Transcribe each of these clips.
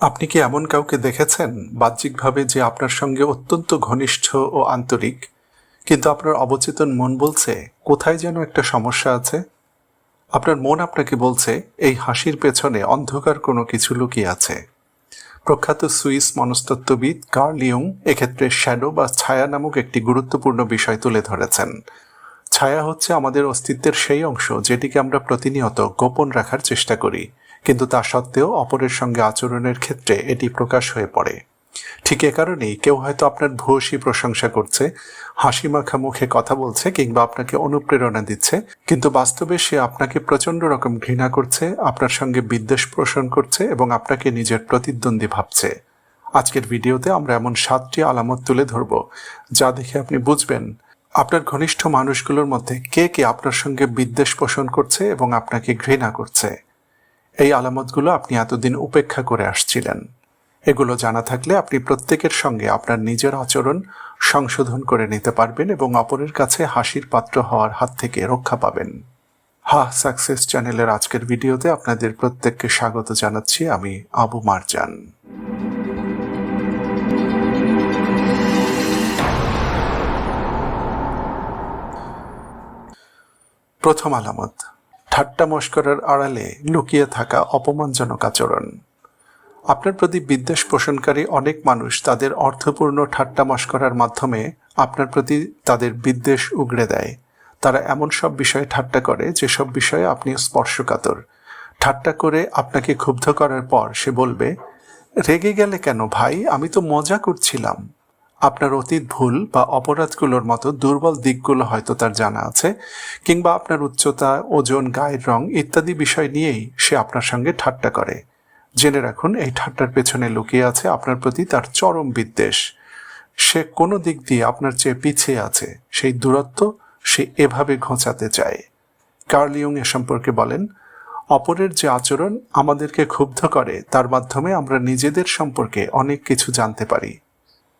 আপনি কি এমন কাউকে দেখেছেন বাহ্যিকভাবে যে আপনার সঙ্গে অত্যন্ত ঘনিষ্ঠ ও আন্তরিক, কিন্তু আপনার অবচেতন মন বলছে, কোথায় যেন একটা সমস্যা আছে আপনার মন আপনাকে বলছে, এই হাসির পেছনে অন্ধকার কোনো কিছু লুকিয়ে আছে প্রখ্যাত সুইস মনস্তত্ত্ববিদ কার্ল এক্ষেত্রে শ্যাডো বা ছায়া নামক একটি গুরুত্বপূর্ণ বিষয় তুলে ধরেছেন। ছায়া হচ্ছে আমাদের অস্তিত্বের সেই অংশ যেটিকে আমরা প্রতিনিয়ত গোপন রাখার চেষ্টা করি। কিন্তু তা সত্ত্বেও অপরের সঙ্গে আচরণের ক্ষেত্রে এটি প্রকাশ হয়ে পড়ে। ঠিক এ কারণেই কেউ হয়তো আপনার ভূয়সী প্রশংসা করছে, হাসি মাখা মুখে কথা বলছে কিংবা আপনাকে অনুপ্রেরণা দিচ্ছে, কিন্তু বাস্তবে সে আপনাকে প্রচণ্ড রকম ঘৃণা করছে, আপনার সঙ্গে বিদ্বেষ পোষণ করছে এবং আপনাকে নিজের প্রতিদ্বন্দ্বী ভাবছে। আজকের ভিডিওতে আমরা এমন সাতটি আলামত তুলে ধরব, যা দেখে আপনি বুঝবেন আপনার ঘনিষ্ঠ মানুষগুলোর মধ্যে কে কে আপনার সঙ্গে বিদ্বেষ পোষণ করছে এবং আপনাকে ঘৃণা করছে। এই আলামতগুলো আপনি এতদিন উপেক্ষা করে আসছিলেন। এগুলো জানা থাকলে আপনি প্রত্যেকের সঙ্গে আপনার নিজের আচরণ সংশোধন করে নিতে পারবেন এবং অপরের কাছে হাসির পাত্র হওয়ার হাত থেকে রক্ষা পাবেন। হা, সাকসেস চ্যানেলের আজকের ভিডিওতে আপনাদের প্রত্যেককে স্বাগত জানাচ্ছি আমি আবু মারজান। প্রথম আলামত। ঠাট্টা মস্করার আড়ালে লুকিয়ে থাকা অপমানজনক আচরণ। আপনার প্রতি বিদ্বেষ পোষণকারী অনেক মানুষ তাদের অর্থপূর্ণ ঠাট্টা মস্করার মাধ্যমে আপনার প্রতি তাদের বিদ্বেষ উগড়ে দেয়। তারা এমন সব বিষয়ে ঠাট্টা করে যেসব বিষয়ে আপনি স্পর্শকাতর। ঠাট্টা করে আপনাকে ক্ষুব্ধ করার পর সে বলবে, রেগে গেলে কেন ভাই? আমি তো মজা করছিলাম। আপনার অতীত ভুল বা অপরাধগুলোর মতো দুর্বল দিকগুলো হয়তো তার জানা আছে, কিংবা আপনার উচ্চতা, ওজন, গায়ের রং ইত্যাদি বিষয় নিয়েই সে আপনার সঙ্গে ঠাট্টা করে। জেনে রাখুন, এই ঠাট্টার পেছনে লুকিয়ে আছে আপনার প্রতি তার চরম বিদ্বেষ। সে কোনো দিক দিয়ে আপনার চেয়ে পিছিয়ে আছে, সেই দূরত্ব সে এভাবে ঘোচাতে চায়। কার্লিয়ং এ সম্পর্কে বলেন, অপরের যে আচরণ আমাদেরকে ক্ষুব্ধ করে, তার মাধ্যমে আমরা নিজেদের সম্পর্কে অনেক কিছু জানতে পারি।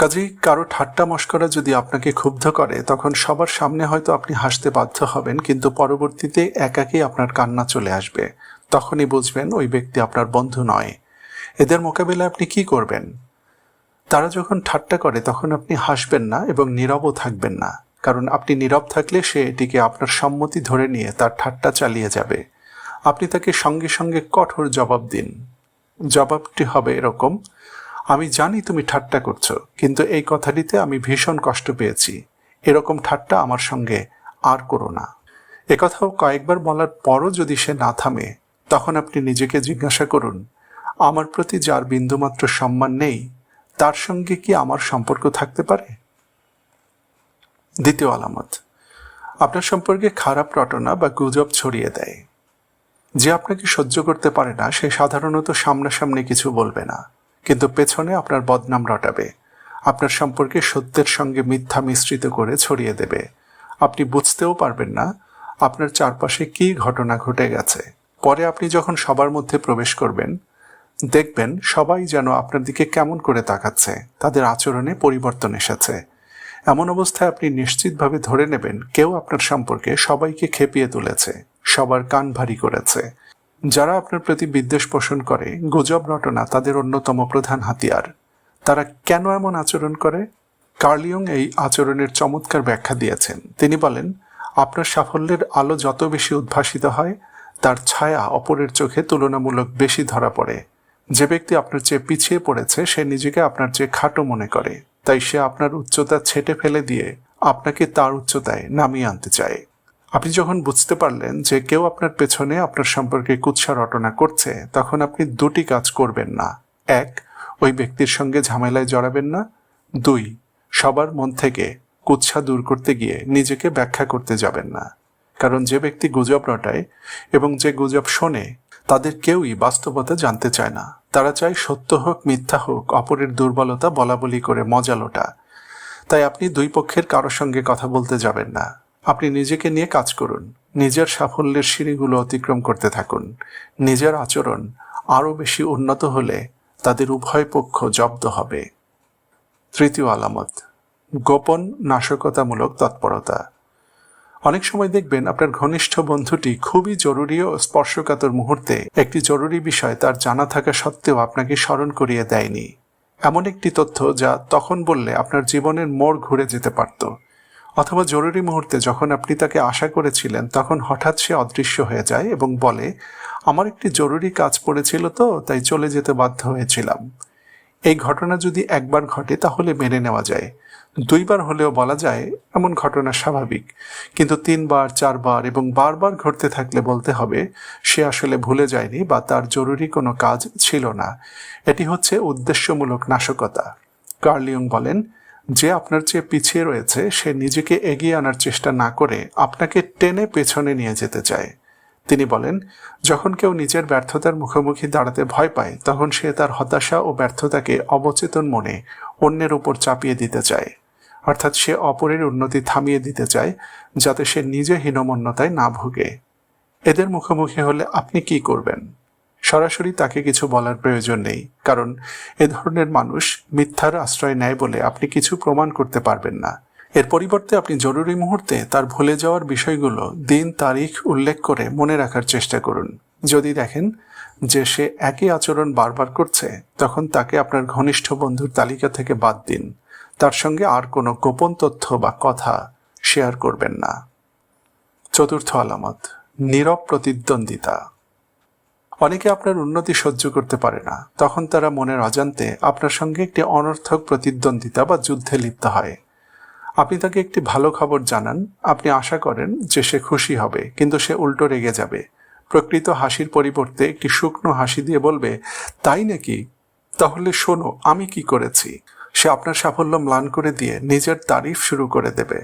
কাজেই কারও ঠাট্টা মস্করা যদি আপনাকে ক্ষুব্ধ করে, তখন সবার সামনে হয়তো আপনি হাসতে বাধ্য হবেন, কিন্তু পরবর্তীতে একাকী আপনার কান্না চলে আসবে। তখনই বুঝবেন ওই ব্যক্তি আপনার বন্ধু নয়। এদের মোকাবিলায় আপনি কি করবেন? তারা যখন ঠাট্টা করে, তখন আপনি হাসবেন না এবং নীরবও থাকবেন না। কারণ আপনি নীরব থাকলে সে এটিকে আপনার সম্মতি ধরে নিয়ে তার ঠাট্টা চালিয়ে যাবে। আপনি তাকে সঙ্গে সঙ্গে কঠোর জবাব দিন। জবাবটি হবে এরকম আমি জানি তুমি ঠাট্টা করছ, কিন্তু এই কথাটিতে আমি ভীষণ কষ্ট পেয়েছি। এরকম ঠাট্টা আমার সঙ্গে আর করো না। একথাও কয়েকবার বলার পরও যদি সে না থামে, তখন আপনি নিজেকে জিজ্ঞাসা করুন, আমার প্রতি যার বিন্দুমাত্র সম্মান নেই, তার সঙ্গে কি আমার সম্পর্ক থাকতে পারে? দ্বিতীয় আলামত, আপনার সম্পর্কে খারাপ রটনা বা গুজব ছড়িয়ে দেয়। যে আপনাকে সহ্য করতে পারে না, সে সাধারণত সামনাসামনি কিছু বলবে না। কিন্তু পেছনে আপনার বদনাম রটাবে। আপনার সম্পর্কে সত্যের সঙ্গে মিথ্যা মিশ্রিত করে ছড়িয়ে দেবে। আপনি বুঝতেও পারবেন না আপনার চারপাশে কি ঘটনা ঘটে গেছে। পরে আপনি যখন সবার মধ্যে প্রবেশ করবেন, দেখবেন সবাই যেন আপনার দিকে কেমন করে তাকাচ্ছে। তাদের আচরণে পরিবর্তন এসেছে। এমন অবস্থায় আপনি নিশ্চিতভাবে ধরে নেবেন কেউ আপনার সম্পর্কে সবাইকে খেপিয়ে তুলেছে, সবার কান ভারী করেছে। যারা আপনার প্রতি বিদ্বেষ পোষণ করে, গুজব রটনা তাদের অন্যতম প্রধান হাতিয়ার। তারা কেন এমন আচরণ করে? কার্লিয়ং এই আচরণের চমৎকার ব্যাখ্যা দিয়েছেন। তিনি বলেন, আপনার সাফল্যের আলো যত বেশি উদ্ভাসিত হয়, তার ছায়া অপরের চোখে তুলনামূলক বেশি ধরা পড়ে। যে ব্যক্তি আপনার চেয়ে পিছিয়ে পড়েছে, সে নিজেকে আপনার চেয়ে খাটো মনে করে। তাই সে আপনার উচ্চতা ছেটে ফেলে দিয়ে আপনাকে তার উচ্চতায় নামিয়ে আনতে চায়। আপনি যখন বুঝতে পারলেন যে কেউ আপনার পেছনে আপনার সম্পর্কে কুৎসা রটনা করছে, তখন আপনি দুটি কাজ করবেন না। এক, ওই ব্যক্তির সঙ্গে ঝামেলায় জড়াবেন না। দুই, সবার মন থেকে কুৎসা দূর করতে গিয়ে নিজেকে ব্যাখ্যা করতে যাবেন না। কারণ যে ব্যক্তি গুজব রটায় এবং যে গুজব শোনে, তাদের কেউই বাস্তবতা জানতে চায় না। তারা চায় সত্য হোক, মিথ্যা হোক, অপরের দুর্বলতা বলা বলি করে মজা লোটা। তাই আপনি দুই পক্ষের কারোর সঙ্গে কথা বলতে যাবেন না। আপনি নিজেকে নিয়ে কাজ করুন। নিজের সাফল্যের সিঁড়িগুলো অতিক্রম করতে থাকুন। নিজের আচরণ আরও বেশি উন্নত হলে তাদের উভয় পক্ষ জব্দ হবে। তৃতীয় আলামত, গোপন নাশকতামূলক তৎপরতা। অনেক সময় দেখবেন আপনার ঘনিষ্ঠ বন্ধুটি খুবই জরুরি ও স্পর্শকাতর মুহূর্তে একটি জরুরি বিষয় তার জানা থাকা সত্ত্বেও আপনাকে স্মরণ করিয়ে দেয়নি। এমন একটি তথ্য যা তখন বললে আপনার জীবনের মোড় ঘুরে যেতে পারত। অথবা জরুরি মুহূর্তে যখন আপনি তাকে আশা করেছিলেন, তখন হঠাৎ সে অদৃশ্য হয়ে যায় এবং বলে, আমার একটি জরুরি কাজ পড়েছিল তো, তাই চলে যেতে বাধ্য হয়েছিলাম। এই ঘটনা যদি একবার ঘটে, তাহলে মেনে নেওয়া যায়। দুইবার হলেও বলা যায়, এমন ঘটনা স্বাভাবিক। কিন্তু তিনবার, চারবার এবং বারবার ঘটতে থাকলে বলতে হবে, সে আসলে ভুলে যায়নি বা তার জরুরি কোনো কাজ ছিল না। এটি হচ্ছে উদ্দেশ্যমূলক নাশকতা। কার্লিয়ং বলেন যে আপনার চেয়ে পিছিয়ে রয়েছে, সে নিজেকে এগিয়ে আনার চেষ্টা না করে আপনাকে টেনে পেছনে নিয়ে যেতে চায়। তিনি বলেন, যখন কেউ নিজের ব্যর্থতার মুখোমুখি দাঁড়াতে ভয় পায়, তখন সে তার হতাশা ও ব্যর্থতাকে অবচেতন মনে অন্যের উপর চাপিয়ে দিতে চায়। অর্থাৎ সে অপরের উন্নতি থামিয়ে দিতে চায়, যাতে সে নিজে হীনমন্যতায় না ভুগে। এদের মুখোমুখি হলে আপনি কি করবেন? সরাসরি তাকে কিছু বলার প্রয়োজন নেই, কারণ এ ধরনের মানুষ মিথ্যার আশ্রয় নেয় বলে আপনি কিছু প্রমাণ করতে পারবেন না। এর পরিবর্তে আপনি জরুরি মুহূর্তে তার ভুলে যাওয়ার বিষয়গুলো দিন, তারিখ উল্লেখ করে মনে রাখার চেষ্টা করুন। যদি দেখেন যে সে একই আচরণ বারবার করছে, তখন তাকে আপনার ঘনিষ্ঠ বন্ধুর তালিকা থেকে বাদ দিন। তার সঙ্গে আর কোনো গোপন তথ্য বা কথা শেয়ার করবেন না। চতুর্থ আলামত, নীরব প্রতিদ্বন্দ্বিতা। অনেকে আপনার উন্নতি সহ্য করতে পারে না। তখন তারা মনের অজান্তে আপনার সঙ্গে একটি অনর্থক প্রতিদ্বন্দ্বিতা বা যুদ্ধে লিপ্ত হয়। আপনি তাকে একটি ভালো খবর জানান। আপনি আশা করেন যে সে খুশি হবে, কিন্তু সে উল্টো রেগে যাবে। প্রকৃত হাসির পরিবর্তে একটি শুকনো হাসি দিয়ে বলবে, তাই নাকি? তাহলে শোনো, আমি কি করেছি? সে আপনার সাফল্য ম্লান করে দিয়ে নিজের তারিফ শুরু করে দেবে।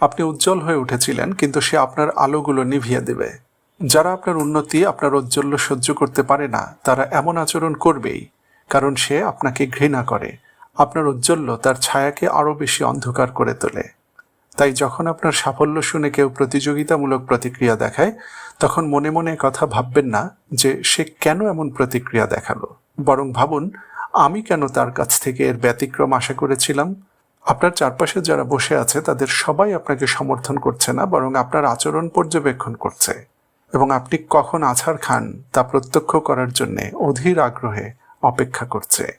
আপনি উজ্জ্বল হয়ে উঠেছিলেন, কিন্তু সে আপনার আলোগুলো নিভিয়ে দেবে। যারা আপনার উন্নতি, আপনার ঔজ্জ্বল্য সহ্য করতে পারে না, তারা এমন আচরণ করবেই, কারণ সে আপনাকে ঘৃণা করে। আপনার ঔজ্জ্বল্য তার ছায়াকে আরও বেশি অন্ধকার করে তোলে। তাই যখন আপনার সাফল্য শুনে কেউ প্রতিযোগিতামূলক প্রতিক্রিয়া দেখায়, তখন মনে মনে কথা ভাববেন না যে সে কেন এমন প্রতিক্রিয়া দেখাল। বরং ভাবুন, আমি কেন তার কাছ থেকে এর ব্যতিক্রম আশা করেছিলাম? আপনার চারপাশে যারা বসে আছে, তাদের সবাই আপনাকে সমর্থন করছে না, বরং আপনার আচরণ পর্যবেক্ষণ করছে। এবং আপনি কখন আছাড় খান তা প্রত্যক্ষ করার জন্য অধীর আগ্রহে অপেক্ষা করছে।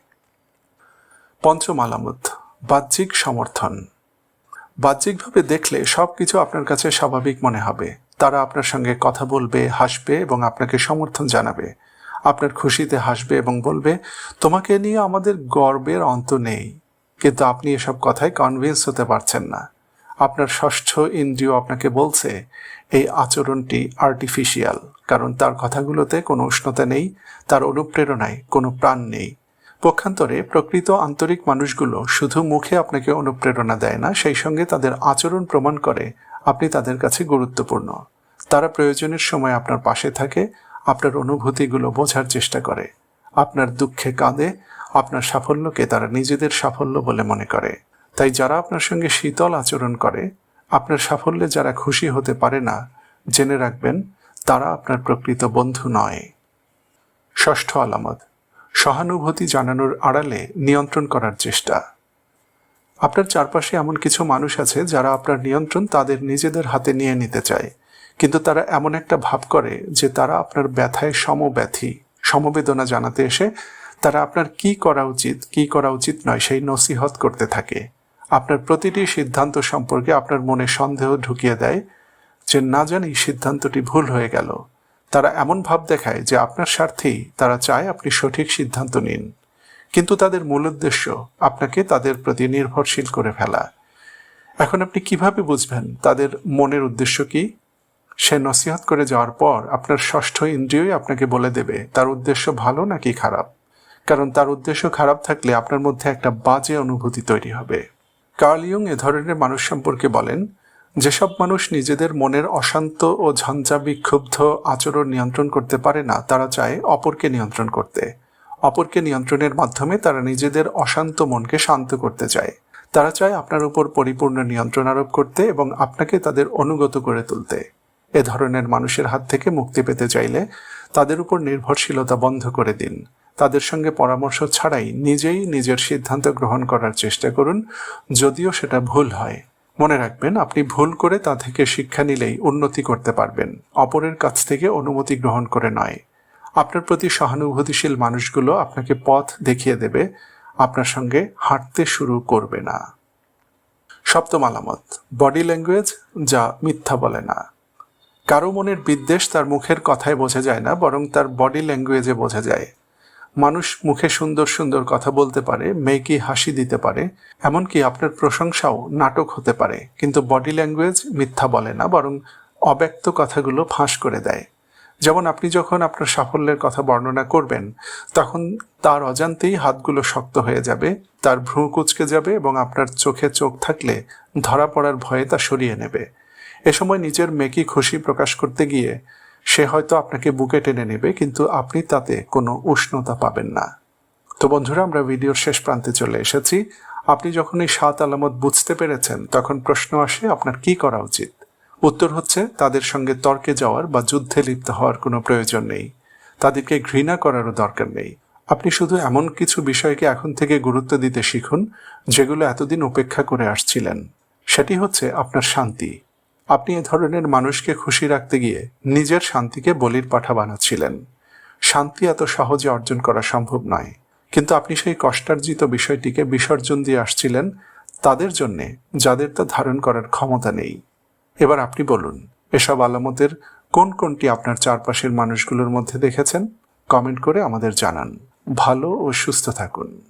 পঞ্চম আলামত, বাহ্যিক সমর্থন। বাহ্যিকভাবে দেখলে সব কিছু আপনার কাছে স্বাভাবিক মনে হবে। তারা আপনার সঙ্গে কথা বলবে, হাসবে এবং আপনাকে সমর্থন জানাবে। আপনার খুশিতে হাসবে এবং বলবে, তোমাকে নিয়ে আমাদের গর্বের অন্ত নেই। কিন্তু আপনি এসব কথায় কনভিন্স হতে পারছেন না। আপনার ষষ্ঠ ইন্দ্রিয় আপনাকে বলছে, এই আচরণটি আর্টিফিশিয়াল কারণ তার কথাগুলোতে কোনো উষ্ণতা নেই, তার অনুপ্রেরণায় কোনো প্রাণ নেই। পক্ষান্তরে প্রকৃত আন্তরিক মানুষগুলো শুধু মুখে আপনাকে অনুপ্রেরণা দেয় না, সেই সঙ্গে তাদের আচরণ প্রমাণ করে আপনি তাদের কাছে গুরুত্বপূর্ণ। তারা প্রয়োজনের সময় আপনার পাশে থাকে, আপনার অনুভূতিগুলো বোঝার চেষ্টা করে। আপনার দুঃখে কাঁদে, আপনার সাফল্যকে তারা নিজেদের সাফল্য বলে মনে করে। তাই যারা আপনার সঙ্গে শীতল আচরণ করে, আপনার সাফল্যে যারা খুশি হতে পারে না, জেনে রাখবেন, তারা আপনার প্রকৃত বন্ধু নয়। ষষ্ঠ আলামত, সহানুভূতি জানানোর আড়ালে নিয়ন্ত্রণ করার চেষ্টা। আপনার চারপাশে এমন কিছু মানুষ আছে যারা আপনার নিয়ন্ত্রণ তাদের নিজেদের হাতে নিয়ে নিতে চায়, কিন্তু তারা এমন একটা ভাব করে যে তারা আপনার ব্যথায় সমব্যথী। সমবেদনা জানাতে এসে তারা আপনার কি করা উচিত, কি করা উচিত নয় সেই নসিহত করতে থাকে। আপনার প্রতিটি সিদ্ধান্ত সম্পর্কে আপনার মনে সন্দেহ ঢুকিয়ে দেয় যে না জানি সিদ্ধান্তটি ভুল হয়ে গেল। তারা এমন ভাব দেখায় যে আপনার স্বার্থেই তারা চায় আপনি সঠিক সিদ্ধান্ত নিন। কিন্তু তাদের মূল উদ্দেশ্য আপনাকে তাদের প্রতি নির্ভরশীল করে ফেলা। এখন আপনি কীভাবে বুঝবেন তাদের মনের উদ্দেশ্য কি? সে নসিহত করে যাওয়ার পর আপনার ষষ্ঠ ইন্দ্রিয়ই আপনাকে বলে দেবে, তার উদ্দেশ্য ভালো নাকি খারাপ? কারণ তার উদ্দেশ্য খারাপ থাকলে আপনার মধ্যে একটা বাজে অনুভূতি তৈরি হবে। কার্লিয়ং এ ধরনের মানুষ সম্পর্কে বলেন, যেসব মানুষ নিজেদের মনের অশান্ত ও ঝঞ্ঝা বিক্ষুব্ধ আচরণ নিয়ন্ত্রণ করতে পারে না, তারা চায় অপরকে নিয়ন্ত্রণ করতে। অপরকে নিয়ন্ত্রণের মাধ্যমে তারা নিজেদের অশান্ত মনকে শান্ত করতে চায়। তারা চায় আপনার উপর পরিপূর্ণ নিয়ন্ত্রণ আরোপ করতে এবং আপনাকে তাদের অনুগত করে তুলতে। এ ধরনের মানুষের হাত থেকে মুক্তি পেতে চাইলে তাদের উপর নির্ভরশীলতা বন্ধ করে দিন। তাদের সঙ্গে পরামর্শ ছাড়াই নিজেই নিজের সিদ্ধান্ত গ্রহণ করার চেষ্টা করুন, যদিও সেটা ভুল হয়। মনে রাখবেন, আপনি ভুল করে তা থেকে শিক্ষা নিলেই উন্নতি করতে পারবেন, অপরের কাছ থেকে অনুমতি গ্রহণ করে নয়। আপনার প্রতি সহানুভূতিশীল মানুষগুলো আপনাকে পথ দেখিয়ে দেবে, আপনার সঙ্গে হাঁটতে শুরু করবে না। সপ্তম আলামত, বডি ল্যাঙ্গুয়েজ যা মিথ্যা বলে না। কারও মনের বিদ্বেষ তার মুখের কথায় বোঝা যায় না, বরং তার বডি ল্যাঙ্গুয়েজে বোঝা যায়। মানুষ মুখে সুন্দর সুন্দর কথা বলতে পারে, মেয়েকে হাসি দিতে পারে, এমনকি আপনার প্রশংসাও নাটক হতে পারে। কিন্তু বডি ল্যাঙ্গুয়েজ মিথ্যা বলে না, বরং অব্যক্ত কথাগুলো ফাঁস করে দেয়। যেমন আপনি যখন আপনার সাফল্যের কথা বর্ণনা করবেন, তখন তার অজান্তেই হাতগুলো শক্ত হয়ে যাবে, তার ভ্রু কুচকে যাবে এবং আপনার চোখে চোখ থাকলে ধরা পড়ার ভয়ে তা সরিয়ে নেবে। এ সময় নিজের মেকি খুশি প্রকাশ করতে গিয়ে সে হয়তো আপনাকে বুকে টেনে নেবে, কিন্তু আপনি তাতে কোনো উষ্ণতা পাবেন না। তো বন্ধুরা, আমরা ভিডিওর শেষ প্রান্তে চলে এসেছি। আপনি যখন এই সাত আলামত বুঝতে পেরেছেন, তখন প্রশ্ন আসে, আপনার কি করা উচিত? উত্তর হচ্ছে, তাদের সঙ্গে তর্কে যাওয়ার বা যুদ্ধে লিপ্ত হওয়ার কোনো প্রয়োজন নেই। তাদেরকে ঘৃণা করারও দরকার নেই। আপনি শুধু এমন কিছু বিষয়কে এখন থেকে গুরুত্ব দিতে শিখুন, যেগুলো এতদিন উপেক্ষা করে আসছিলেন। সেটি হচ্ছে আপনার শান্তি। আপনি এ ধরনের মানুষকে খুশি রাখতে গিয়ে নিজের শান্তিকে বলির পাঠা বানাচ্ছিলেন। শান্তি এত সহজে অর্জন করা সম্ভব নয়। কিন্তু আপনি সেই কষ্টার্জিত বিষয়টিকে বিসর্জন দিয়ে আসছিলেন তাদের জন্যে যাদের তা ধারণ করার ক্ষমতা নেই। এবার আপনি বলুন, এসব আলামতের কোন কোনটি আপনার চারপাশের মানুষগুলোর মধ্যে দেখেছেন? কমেন্ট করে আমাদের জানান। ভালো ও সুস্থ থাকুন।